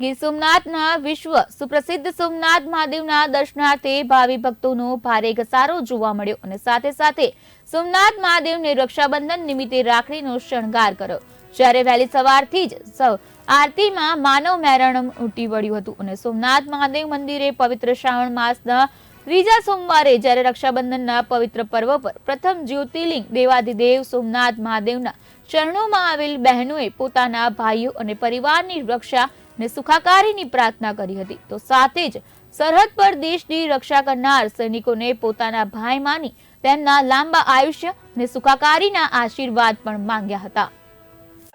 ગીર સોમનાથના વિશ્વ સુપ્રસિદ્ધ સોમનાથ મહાદેવના દર્શનાર્થે ભાવિ ભક્તોનો ભારે ઘસારો જોવા મળ્યો અને સાથે સાથે સોમનાથ મહાદેવને રક્ષાબંધન નિમિત્તે રાખડીનો શણગાર કર્યો. જ્યારે વહેલી સવારથી જ સૌ આરતીમાં માનવ મેરણ ઉમટી વળ્યું હતું અને સોમનાથ મહાદેવ મંદિરે પવિત્ર શ્રાવણ માસના ત્રીજા સોમવારે જ્યારે રક્ષાબંધનના પવિત્ર પર્વ પર પ્રથમ જ્યોતિર્લિંગ દેવાધિદેવ સોમનાથ મહાદેવના ચરણોમાં આવેલ બહેનોએ પોતાના ભાઈઓ અને પરિવારની રક્ષા અને સુખાકારીની પ્રાર્થના કરી હતી. તો સાથે જ સરહદ પર દેશની રક્ષા કરનાર સૈનિકોને પોતાના ભાઈ માની તેમના લાંબા આયુષ્ય ને સુખાકારીના આશીર્વાદ પણ માંગ્યા હતા.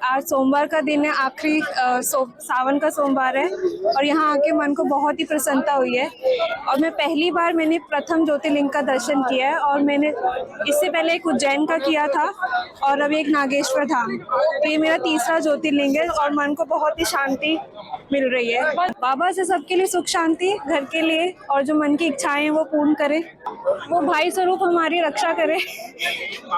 आज सोमवार का दिन है, आखिरी सावन का सोमवार है और यहाँ आके मन को बहुत ही प्रसन्नता हुई है। और मैं पहली बार मैंने प्रथम ज्योतिर्लिंग का दर्शन किया है और मैंने इससे पहले एक उज्जैन का किया था और अभी एक नागेश्वर धाम। तो ये मेरा तीसरा ज्योतिर्लिंग है और मन को बहुत ही शांति मिल रही है। बाबा से सबके लिए सुख शांति, घर के लिए और जो मन की इच्छाएँ हैं वो पूर्ण करे। वो भाई स्वरूप हमारी रक्षा करे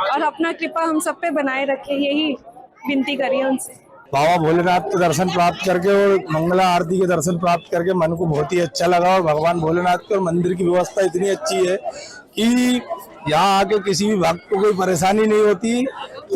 और अपना कृपा हम सब पे बनाए रखे, यही विनती करिए उनसे। बाबा भोलेनाथ के दर्शन प्राप्त करके और मंगला आरती के दर्शन प्राप्त करके मन को बहुत ही अच्छा लगा और भगवान भोलेनाथ के और मंदिर की व्यवस्था इतनी अच्छी है कि यहाँ आके किसी भी भक्त को कोई परेशानी नहीं होती।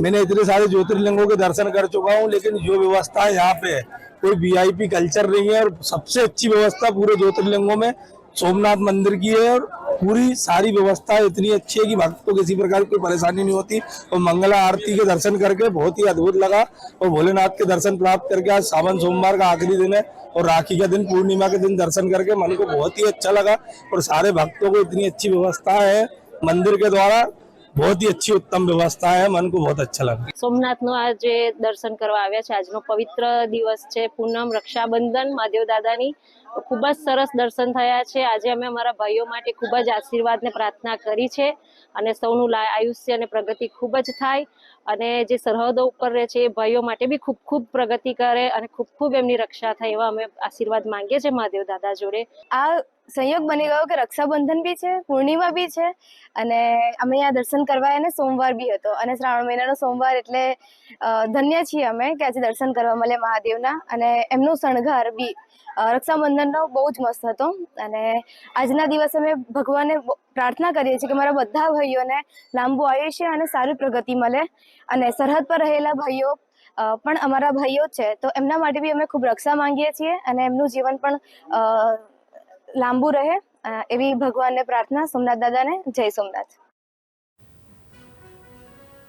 मैंने इतने सारे ज्योतिर्लिंगों के दर्शन कर चुका हूँ, लेकिन जो व्यवस्था है यहाँ पे कोई वीआईपी कल्चर नहीं है और सबसे अच्छी व्यवस्था पूरे ज्योतिर्लिंगों में सोमनाथ मंदिर की है और पूरी सारी व्यवस्था इतनी अच्छी है कि भक्त को किसी प्रकार की कोई परेशानी नहीं होती और मंगला आरती के दर्शन करके बहुत ही अद्भुत लगा और भोलेनाथ के दर्शन प्राप्त करके आज सावन सोमवार का आखिरी दिन है और राखी का दिन पूर्णिमा के दिन दर्शन करके मन को बहुत ही अच्छा लगा और सारे भक्तों को इतनी अच्छी व्यवस्था है मंदिर के द्वारा बहुत ही अच्छी उत्तम व्यवस्था है मन को बहुत अच्छा लगा સોમનાથનો આજે દર્શન કરવા આવ્યા છે આજનો પવિત્ર દિવસ છે પૂનમ રક્ષાબંધન મહાદેવ દાદાની ખૂબ જ સરસ દર્શન થયા છે. આજે અમે અમારા ભાઈઓ માટે ખૂબ જ આશીર્વાદને પ્રાર્થના કરી છે અને સૌનું આયુષ્ય અને પ્રગતિ ખૂબ જ થાય અને જે સરહદો ઉપર રહે છે એ ભાઈઓ માટે બી ખૂબ ખૂબ પ્રગતિ કરે અને ખૂબ ખૂબ એમની રક્ષા થાય એવા અમે આશીર્વાદ માંગીએ છીએ મહાદેવ દાદા જોડે. આ સંયોગ બની ગયો કે રક્ષાબંધન બી છે પૂર્ણિમા બી છે અને અમે અહીંયા દર્શન કરવા અને સોમવાર બી હતો અને શ્રાવણ મહિનાનો સોમવાર એટલે ધન્ય છીએ અમે કે આજે દર્શન કરવા મળે મહાદેવના અને એમનો શણગાર બી અ, રક્ષાબંધનનો બહુ જ મસ્ત હતો. અને આજના દિવસે અમે ભગવાનને પ્રાર્થના કરીએ છીએ કે મારા બધા ભાઈઓને લાંબુ આયુષ્ય અને સારી પ્રગતિ મળે. અને સરહદ પર રહેલા ભાઈઓ પણ અમારા ભાઈઓ છે. તો એમના માટે બી અમે ખૂબ રક્ષા માંગીએ છીએ અને એમનું જીવન પણ લાંબુ રહે. એવી ભગવાનને પ્રાર્થના, સોમનાથ દાદાને જય સોમનાથ.